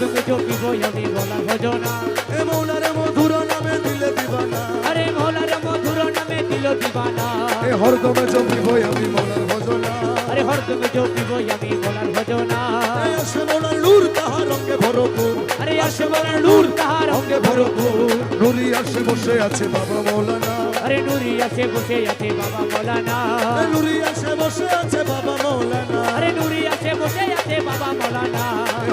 তোকে জপিব আমি বলা ভজনা। এ মৌলার মধুর নামে দিল দিবানা। আরে মৌলার মধুর নামে দিল দিবানা। এ হরদমে জপিব আমি মৌলার ভজনা। আরে হরদমে জপিব আমি বলার ভজনা আসে মৌলার তাহার রঙে ভরপুর। আরে মৌলার তাহার রঙে ভরপুর। নুরি আসে বসে আছে বাবা মৌলানা। আরে নুরি আছে বসে আছে বাবা মৌলানা। নুরি আছে বসে আছে বাবা মৌলানা। আরে নুরি আছে বসে আছে বাবা মৌলানা।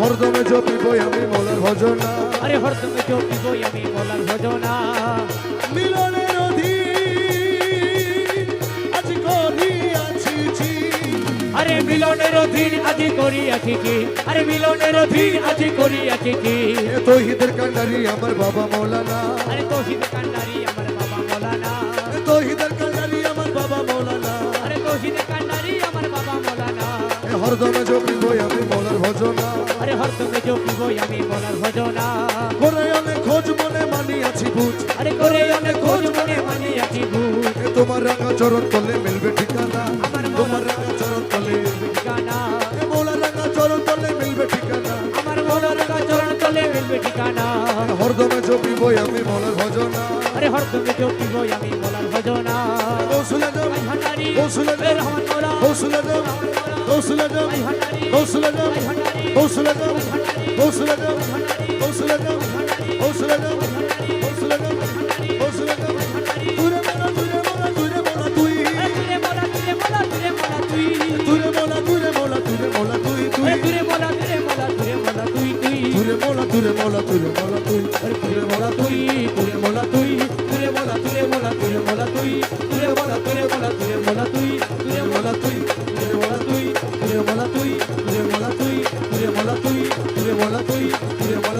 হরদমে জপিব আমি মৌলার ভজনা। আরে হরদমে জপিব আমি মৌলার ভজনা। মিলনের আজ আছি আরে মিলনের অধীন করি আছি কি আরে মিলনের অধীন করি আছি কি তোহিদের কান্ডারি আমার বাবা মৌলানা। আরে তোহিদের কান্ডারি এ জপি জপিব আমি মনের ভজনা। আরে হর তুমি जो পিবো আমি বলার ভজনা। করে অনেক খোঁজ মনে মানিয়াছি বুঝ। আরে করে অনেক খোঁজ মনে মানি আছি ভূত এ তোমার রাঙা চরণ তলে মিলবে ঠিকানা। হবে ঠিকানা হরদমে জপিব আমি মলার ভজনা আরে হরদমে জপিব আমি মলার ভজনা কৌশলে জম ভান্ডারি কৌশলে জম রহমান মোলা কৌশলে জম কৌশলে জম ভান্ডারি কৌশলে জম ভান্ডারি কৌশলে জম ভান্ডারি কৌশলে জম ভান্ডারি কৌশলে জম ভান্ডারি কৌশলে জম ভান্ডারি কৌশলে জম ভান্ডারি তুই তুই তুই তুই তুই